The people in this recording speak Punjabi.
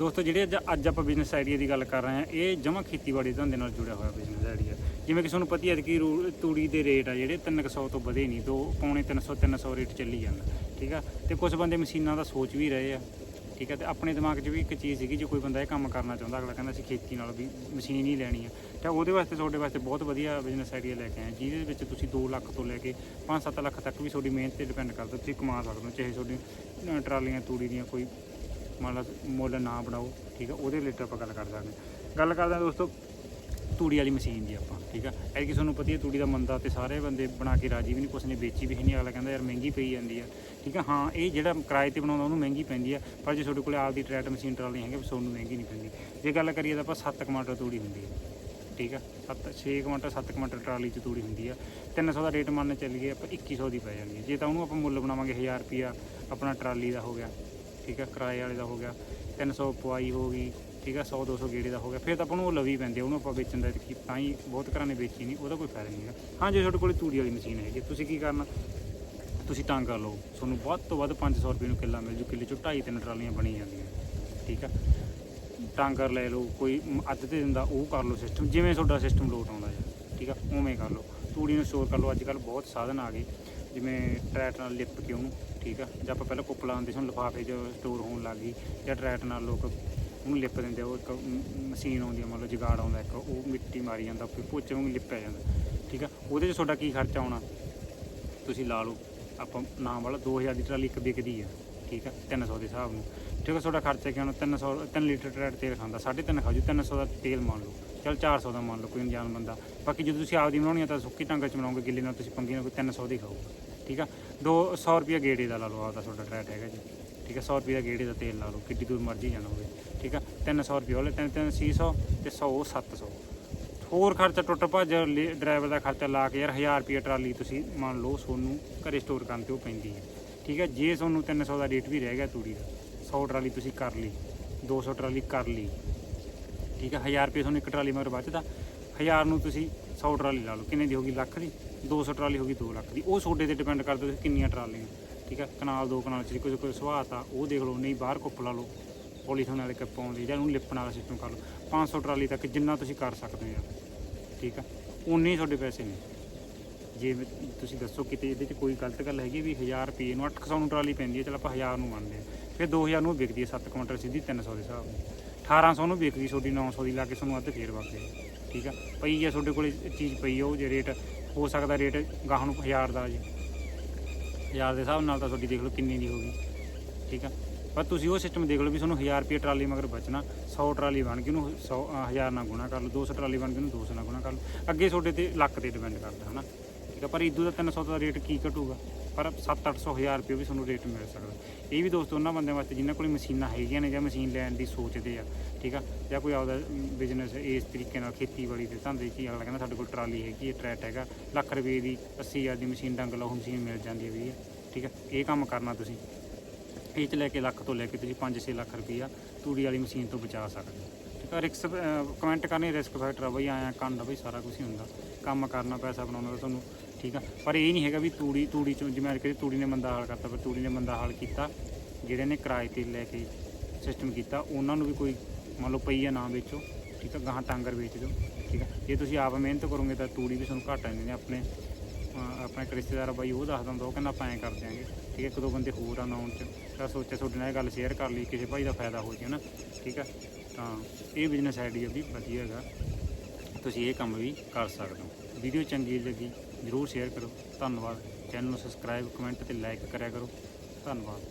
ਦੋਸਤੋ, ਜਿਹੜੇ ਅੱਜ ਅੱਜ ਆਪਾਂ ਬਿਜ਼ਨਸ ਆਈਡੀਆ ਦੀ ਗੱਲ ਕਰ ਰਹੇ ਹਾਂ, ਇਹ ਜਮਾ ਖੇਤੀਬਾੜੀ ਧੰਦੇ ਨਾਲ ਜੁੜਿਆ ਹੋਇਆ ਬਿਜ਼ਨਸ ਆਈਡੀਆ ਜਿਵੇਂ ਕਿ ਤੁਹਾਨੂੰ ਪਤਾ ਹੀ ਹੈ ਕਿ ਰੂ- ਤੂੜੀ ਦੇ ਰੇਟ ਆ ਜਿਹੜੇ 300 ਤੋਂ ਵਧੇ ਨਹੀਂ, ਦੋ ਪੌਣੇ 300 300 ਰੇਟ ਚੱਲੀ ਜਾਂਦਾ, ਠੀਕ ਆ? ਤੇ ਕੁਝ ਬੰਦੇ ਮਸ਼ੀਨਾਂ ਦਾ ਸੋਚ ਵੀ ਰਹੇ ਆ, ਠੀਕ ਹੈ ਤੇ ਆਪਣੇ ਦਿਮਾਗ 'ਚ ਵੀ ਇੱਕ ਚੀਜ਼ ਸੀਗੀ, ਜੇ ਕੋਈ ਬੰਦਾ ਇਹ ਕੰਮ ਕਰਨਾ ਚਾਹੁੰਦਾ, ਅਗਲਾ ਕਹਿੰਦਾ ਅਸੀਂ ਖੇਤੀ ਨਾਲ ਵੀ ਮਸ਼ੀਨ ਹੀ ਲੈਣੀ ਆ। ਤਾਂ ਉਹਦੇ ਵਾਸਤੇ, ਤੁਹਾਡੇ ਵਾਸਤੇ ਬਹੁਤ ਵਧੀਆ ਬਿਜ਼ਨਸ ਆਈਡੀਆ ਲੈ ਕੇ ਆਏ ਜਿਹਦੇ ਵਿੱਚ ਤੁਸੀਂ 2 ਲੱਖ ਤੋਂ ਲੈ ਕੇ 5-7 ਲੱਖ ਤੱਕ ਵੀ ਤੁਹਾਡੀ ਮਿਹਨਤ ਤੇ ਡਿਪੈਂਡ ਕਰਦਾ ਤੁਸੀਂ ਕਮਾ ਸਕਦੇ ਹੋ, ਚਾਹੇ ਤੁਹਾਡੀ ਟਰਾਲੀਆਂ, ਤੂੜੀ ਦੀਆਂ ਕੋਈ ਮੰਨ ਲਾ ਮੁੱਲ ਨਾ ਬਣਾਓ, ਠੀਕ ਆ, ਉਹਦੇ ਰਿਲੇਟਡ ਆਪਾਂ ਗੱਲ ਕਰ ਸਕਦੇ ਹਾਂ। ਗੱਲ ਕਰਦੇ ਹਾਂ ਦੋਸਤੋ, ਤੂੜੀ ਵਾਲੀ ਮਸ਼ੀਨ ਦੀ ਆਪਾਂ, ਠੀਕ ਆ। ਐ ਕਿ ਤੁਹਾਨੂੰ ਪਤਾ ਹੈ ਤੂੜੀ ਦਾ ਮੰਦਾ ਤੇ ਸਾਰੇ ਬੰਦੇ ਬਣਾ ਕੇ ਰਾਜੀ ਵੀ ਨਹੀਂ ਕੁਛ ਨੇ, ਵੇਚੀ ਵੀ ਨਹੀਂ ਅਗਲਾ ਕਹਿੰਦਾ ਯਾਰ ਮਹਿੰਗੀ ਪਈ ਜਾਂਦੀ ਆ, ਠੀਕ ਆ। ਹਾਂ, ਇਹ ਜਿਹੜਾ ਕਿਰਾਏ ਤੇ ਬਣਾਉਂਦਾ, ਉਹਨੂੰ ਮਹਿੰਗੀ ਪੈਂਦੀ ਆ, ਪਰ ਜੇ ਤੁਹਾਡੇ ਕੋਲ ਆਪਦੀ ਟਰੈਟ ਮਸ਼ੀਨ ਟਰਾਲੀ ਹੈਗੀ ਤੁਹਾਨੂੰ ਮਹਿੰਗੀ ਨਹੀਂ ਪੈਂਦੀ। ਜੇ ਗੱਲ ਕਰੀਏ ਤਾਂ ਆਪਾਂ 7 ਕਮਾਂਟਰ ਤੂੜੀ ਹੁੰਦੀ ਹੈ ਠੀਕ ਆ। 7 6 ਕਮਾਂਟਰ 7 ਕਮਾਂਟਰ ਟਰਾਲੀ 'ਚ ਤੂੜੀ ਹੁੰਦੀ ਆ। 300 ਦਾ ਰੇਟ ਮੰਨ ਚੱਲੀਏ, ਆਪਾਂ 2100 ਦੀ ਪੈ ਜਾਂਦੀ ਹੈ ਜੇ ਤਾਂ ਉਹਨੂੰ ਆਪਾਂ ਮੁੱਲ ਬਣਾਵਾਂਗੇ 1000 ਰੁਪਿਆ ਆਪਣਾ ਟਰਾਲੀ ਦਾ ਹੋ ਗਿਆ ਠੀਕ ਆ, ਕਿਰਾਏ ਵਾਲੇ ਦਾ ਹੋ ਗਿਆ 300 ਪਵਾਈ ਹੋ ਗਈ, ਠੀਕ ਆ 100 200 ਗੇੜੇ ਦਾ ਹੋ ਗਿਆ, ਫਿਰ ਤਾਂ ਆਪਾਂ ਨੂੰ ਉਹ ਲਵੀ ਪੈਂਦੀ ਆ, ਉਹਨੂੰ ਆਪਾਂ ਵੇਚਣ ਦਾ ਕੀ ਤਾਂ ਹੀ ਬਹੁਤ ਘਰਾਂ ਨੇ ਵੇਚੀ ਨਹੀਂ, ਉਹਦਾ ਕੋਈ ਫਾਇਦਾ ਨਹੀਂ ਹੈਗਾ। ਹਾਂ, ਜੇ ਤੁਹਾਡੇ ਕੋਲ ਤੂੜੀ ਵਾਲੀ ਮਸ਼ੀਨ ਹੈਗੀ, ਤੁਸੀਂ ਕੀ ਕਰਨਾ? ਤੁਸੀਂ ਟਾਂਗਾ ਲਓ, ਤੁਹਾਨੂੰ ਵੱਧ ਤੋਂ ਵੱਧ 500 ਰੁਪਏ ਨੂੰ ਕਿੱਲਾ ਮਿਲ ਜੂ, ਕਿੱਲੇ ਚੋਂ ਢਾਈ ਤਿੰਨ ਟਰਾਲੀਆਂ ਬਣੀ ਜਾਂਦੀਆਂ, ਠੀਕ ਆ। ਟਾਂਗਰ ਲੈ ਲਓ, ਕੋਈ ਅੱਧ ਤੇ ਦਿੰਦਾ, ਉਹ ਕਰ ਲਓ ਸਿਸਟਮ ਜਿਵੇਂ ਤੁਹਾਡਾ ਸਿਸਟਮ ਲੋਟ ਆਉਂਦਾ ਹੈ ਠੀਕ ਆ, ਉਵੇਂ ਕਰ ਲਓ। ਤੂੜੀ ਨੂੰ ਸਟੋਰ ਕਰ ਲਓ, ਅੱਜ ਕੱਲ ਬਹੁਤ ਸਾਧਨ ਆ ਗਏ। ਜਿਵੇਂ ਟਰੈਟ ਨਾਲ ਲਿਪ ਕੇ ਉਹਨੂੰ, ਠੀਕ ਆ? ਜਾਂ ਆਪਾਂ ਪਹਿਲਾਂ ਕੁੱਪ ਲਾਉਂਦੇ ਸੀ ਹੁਣ ਲਿਫਾਫੇ 'ਚ ਸਟੋਰ ਹੋਣ ਲੱਗ ਗਈ, ਜਾਂ ਟਰੈਟ ਨਾਲ ਲੋਕ ਉਹਨੂੰ ਲਿਪ ਦਿੰਦੇ ਉਹ ਇੱਕ ਮਸ਼ੀਨ ਆਉਂਦੀ ਆ ਮਤਲਬ ਲਓ ਜਗਾੜ ਆਉਂਦਾ ਇੱਕ, ਉਹ ਮਿੱਟੀ ਮਾਰੀ ਜਾਂਦਾ, ਫਿਰ ਪੋਚੇ ਵਾਂਗ ਲਿਪਿਆ ਜਾਂਦਾ, ਠੀਕ ਆ? ਉਹਦੇ 'ਚ ਤੁਹਾਡਾ ਕੀ ਖਰਚਾ ਆਉਣਾ? ਤੁਸੀਂ ਲਾ ਲਓ, ਆਪਾਂ ਨਾਮ ਵਾਲਾ 2000 ਦੀ ਟਰਾਲੀ ਇੱਕ ਵਿਕਦੀ ਆ। ਠੀਕ ਆ 300 ਦੇ ਹਿਸਾਬ ਨੂੰ। ਠੀਕ ਆ, ਤੁਹਾਡਾ ਖਰਚਾ ਕੀ ਆਉਣਾ 300 3 ਲੀਟਰ ਟਰੈਟ ਤੇਲ ਖਾਂਦਾ 3.5 ਖਾਜੂ 300 ਦਾ ਤੇਲ ਮੰਨ ਲਓ। ਚਲ 400 ਦਾ ਮੰਨ ਲਓ, ਕੋਈ ਅਣਜਾਣ ਬੰਦਾ। ਬਾਕੀ ਜਦੋਂ ਤੁਸੀਂ ਆਪਦੀ ਬਣਾਉਣੀ ਆ ਤਾਂ ਸੁੱਕੀ ਟਾਂਗਾ ਚ ਬਣਾਓਗੇ, ਗਿੱਲੀ ਨਾਲ ਤੁਸੀਂ ਪੰਗੀ ਨਾਲ ਕੋਈ 300 ਦੀ ਖਾਓਗੇ ਠੀਕ ਆ? 200 ਰੁਪਿਆ ਗੇੜੇ ਦਾ ਲਾ ਲਓ, ਆਪਦਾ ਤੁਹਾਡਾ ਟਰੈਟ ਹੈਗਾ ਜੀ। ਠੀਕ ਆ 100 ਰੁਪਏ ਦਾ ਗੇੜੇ ਦਾ ਤੇਲ ਲਾ ਲਓ, ਕਿੱਡੀ ਦੂਰ ਮਰਜ਼ੀ ਜਾਣਾ ਹੋਵੇ। ਠੀਕ ਆ? 300 ਰੁਪਏ ਵਾਲੇ 3 3 600 ਤੇ 100 700 ਹੋਰ ਖਰਚਾ ਟੁੱਟ ਭੱਜ ਡਰਾਈਵਰ ਦਾ ਖਰਚਾ ਲਾ ਕੇ ਯਾਰ 1000 ਰੁਪਏ ਟਰਾਲੀ ਤੁਸੀਂ ਮੰਨ ਲਓ ਸੋਨੂੰ ਘਰੇ ਸਟੋਰ ਕਰਨ ਤੇ ਉਹ ਪੈਂਦੀ ਹੈ ਠੀਕ ਹੈ, ਜੇ ਤੁਹਾਨੂੰ 300 ਦਾ ਰੇਟ ਵੀ ਰਹਿ ਗਿਆ ਤੂੜੀ ਦਾ 100 ਟਰਾਲੀ ਤੁਸੀਂ ਕਰ ਲਈ 200 ਟਰਾਲੀ ਕਰ ਲਈ, ਠੀਕ ਹੈ 1000 ਰੁਪਏ ਤੁਹਾਨੂੰ ਇੱਕ ਟਰਾਲੀ ਮਗਰ ਬਚਦਾ 1000 ਨੂੰ ਤੁਸੀਂ 100 ਟਰਾਲੀ ਲਾ ਲਓ, ਕਿੰਨੇ ਦੀ ਹੋਗੀ ਲੱਖ ਦੀ? 200 ਟਰਾਲੀ ਹੋਗੀ 2 ਲੱਖ ਦੀ, ਉਹ ਤੁਹਾਡੇ ਤੇ ਡਿਪੈਂਡ ਕਰਦਾ ਤੁਸੀਂ ਕਿੰਨੀਆਂ ਟਰਾਲੀਆਂ, ਠੀਕ ਹੈ, ਕਨਾਲ, ਦੋ ਕਨਾਲ ਚ ਕੋਈ ਕੋਈ ਸੁਹਾਤ ਆ ਉਹ ਦੇਖ ਲਓ, ਨਹੀਂ ਬਾਹਰ ਕੁੱਪ ਲਾ ਲਓ, ਪੋਲੀਥੀਨ ਵਾਲੇ ਕੱਪ ਆਉਂਦੇ, ਜਾਂ ਉਹਨੂੰ ਲਿਪਣ ਵਾਲਾ ਸਿਸਟਮ ਕਰ ਲਓ 500 ਟਰਾਲੀ ਤੱਕ ਜਿੰਨਾ ਤੁਸੀਂ ਕਰ ਸਕਦੇ ਆ ਠੀਕ ਆ ਉਨੇ ਹੀ ਤੁਹਾਡੇ ਪੈਸੇ ਨੇ। ਜੇ ਤੁਸੀਂ ਦੱਸੋ ਕਿਤੇ ਇਹਦੇ 'ਚ ਕੋਈ ਗਲਤ ਗੱਲ ਹੈਗੀ ਵੀ 1000 ਰੁਪਏ ਨੂੰ 800 ਨੂੰ ਟਰਾਲੀ ਪੈਂਦੀ ਹੈ, ਚਲ ਆਪਾਂ 1000 ਨੂੰ ਮੰਨਦੇ ਹਾਂ। ਫਿਰ 2000 ਨੂੰ ਵਿਕਦੀ ਹੈ 7 ਕੁਇੰਟਲ ਸਿੱਧੀ 300 ਦੇ ਹਿਸਾਬ ਨਾਲ। 1800 ਨੂੰ ਵਿਕਦੀ, ਤੁਹਾਡੀ 900 ਦੀ ਲਾ ਕੇ ਤੁਹਾਨੂੰ ਅੱਧ ਫੇਰ ਵਗਦੇ ਠੀਕ ਆ? ਪਈ ਆ, ਤੁਹਾਡੇ ਕੋਲੇ ਚੀਜ਼ ਪਈ ਉਹ ਜੇ ਰੇਟ, ਹੋ ਸਕਦਾ ਰੇਟ ਗਾਹ ਨੂੰ 1000 ਦਾ ਜੀ। 1000 ਦੇ ਹਿਸਾਬ ਨਾਲ ਤਾਂ ਤੁਹਾਡੀ ਦੇਖ ਲਓ ਕਿੰਨੀ ਦੀ ਹੋਗੀ ਠੀਕ ਆ? ਪਰ ਤੁਸੀਂ ਉਹ ਸਿਸਟਮ ਦੇਖ ਲਓ ਵੀ ਤੁਹਾਨੂੰ 1000 ਰੁਪਏ ਟਰਾਲੀ ਮਗਰ ਬਚਣਾ 100 ਟਰਾਲੀ ਬਣ ਕੇ ਉਹਨੂੰ 100 1000 ਨਾਲ ਗੁਣਾ ਕਰ ਲਓ 200 ਟਰਾਲੀ ਬਣ ਕੇ ਉਹਨੂੰ 200 ਨਾਲ ਗੁਣਾ ਕਰ ਲਓ। ਅੱਗੇ ਤੁਹਾਡੇ ਤੇ ਲੱਕ ਤੇ ਡਿਪੈਂਡ ਕਰਦਾ, ਹਨਾ? ਠੀਕ ਆ, ਪਰ ਇਦੂ ਦਾ 300 ਦਾ ਰੇਟ ਕੀ ਘਟੂਗਾ? ਪਰ 7-800 ਹਜ਼ਾਰ ਰੁਪਏ ਵੀ ਤੁਹਾਨੂੰ ਰੇਟ ਮਿਲ ਸਕਦਾ। ਇਹ ਵੀ ਦੋਸਤੋ ਉਹਨਾਂ ਬੰਦਿਆਂ ਵਾਸਤੇ ਜਿਨ੍ਹਾਂ ਕੋਲ ਮਸ਼ੀਨਾਂ ਹੈਗੀਆਂ ਨੇ ਜਾਂ ਮਸ਼ੀਨ ਲੈਣ ਦੀ ਸੋਚਦੇ ਆ, ਠੀਕ ਆ, ਜਾਂ ਕੋਈ ਆਪਦਾ ਬਿਜ਼ਨਸ ਇਸ ਤਰੀਕੇ ਨਾਲ ਖੇਤੀਬਾੜੀ ਦੇ ਧੰਦੇ 'ਚ ਹੀ ਅਗਲਾ ਕਹਿੰਦਾ ਸਾਡੇ ਕੋਲ ਟਰਾਲੀ ਹੈਗੀ ਹੈ ਟਰੈਟ ਹੈਗਾ, ਲੱਖ ਰੁਪਏ ਦੀ 80000 ਦੀ ਮਸ਼ੀਨ ਡੰਗ ਲਾਓ ਮਸ਼ੀਨ ਮਿਲ ਜਾਂਦੀ ਹੈ ਵੀ ਠੀਕ ਆ, ਇਹ ਕੰਮ ਕਰਨਾ ਤੁਸੀਂ। ਇਹ ਚ ਲੈ ਕੇ ਲੱਖ ਤੋਂ ਲੈ ਕੇ ਤੁਸੀਂ 5-6 ਲੱਖ ਰੁਪਈਆ ਤੂੜੀ ਵਾਲੀ ਮਸ਼ੀਨ ਤੋਂ ਬਚਾ ਸਕਦੇ ਹੋ। ਠੀਕ ਆ ਰਿਸਕ ਕਮੈਂਟ ਕਰਨੀ ਰਿਸਕ ਫੈਕਟਰ ਆ ਬਈ ਆਇਆ ਕੰਡ ਆ ਬਈ, ਸਾਰਾ ਕੁਝ ਹੀ ਹੁੰਦਾ। ਕੰਮ ਕਰਨਾ, ਪੈਸਾ ਬਣਾਉਣਾ ਤਾਂ ਤੁਹਾਨੂੰ ਠੀਕ ਆ। ਪਰ ਇਹ ਨਹੀਂ ਹੈਗਾ ਵੀ ਤੂੜੀ ਤੂੜੀ ਚੋਂ ਜਿਵੇਂ ਕਿ ਤੂੜੀ ਨੇ ਮੰਦਾ ਹਾਲ ਕਰਤਾ ਪਰ ਤੂੜੀ ਨੇ ਮੰਦਾ ਹਾਲ ਕੀਤਾ। ਜਿਹੜੇ ਨੇ ਕਿਰਾਏ ਤੇ ਲੈ ਕੇ ਸਿਸਟਮ ਕੀਤਾ, ਉਹਨਾਂ ਨੂੰ ਵੀ ਕੋਈ ਮੰਨ ਲਓ ਪਈ ਨਾ ਵੇਚੋ, ਠੀਕ ਆ, ਗਾਹਾਂ ਟਾਂਗਰ ਵੇਚ ਦਿਓ, ਠੀਕ ਆ। ਜੇ ਤੁਸੀਂ ਆਪ ਮਿਹਨਤ ਕਰੋਗੇ ਤਾਂ ਤੂੜੀ ਵੀ ਤੁਹਾਨੂੰ ਘੱਟ ਆਉਂਦੀ ਨੇ। ਆਪਣੇ, ਅਹ ਇੱਕ ਰਿਸ਼ਤੇਦਾਰ ਬਾਈ, ਉਹ ਦੱਸ ਦਿੰਦਾ ਉਹ ਕਹਿੰਦਾ ਆਪਾਂ ਐਂ ਕਰ ਦਿਆਂਗੇ, ਠੀਕ ਹੈ ਇੱਕ ਦੋ ਬੰਦੇ ਹੋਰ ਆ ਨਾਉਣ ਚ। ਤਾਂ ਸੋਚਿਆ ਤੁਹਾਡੇ ਨਾਲ ਇਹ ਗੱਲ ਸ਼ੇਅਰ ਕਰ ਲਈ, ਕਿਸੇ ਭਾਈ ਦਾ ਫਾਇਦਾ ਹੋ ਜੇ ਨਾ ਠੀਕ ਆ। ਤਾਂ ਇਹ ਬਿਜ਼ਨਸ ਆਈਡੀਆ ਵੀ ਵਧੀਆ ਹੈਗਾ। ਤੁਸੀਂ ਇਹ ਕੰਮ ਵੀ ਕਰ ਸਕਦੇ ਹੋ। ਵੀਡੀਓ ਚੰਗੀ ਲੱਗੀ। ਜਰੂਰ ਸ਼ੇਅਰ ਕਰੋ ਧੰਨਵਾਦ। ਚੈਨਲ ਨੂੰ ਸਬਸਕ੍ਰਾਈਬ ਕਮੈਂਟ ਤੇ ਲਾਈਕ ਕਰਿਆ ਕਰੋ। ਧੰਨਵਾਦ।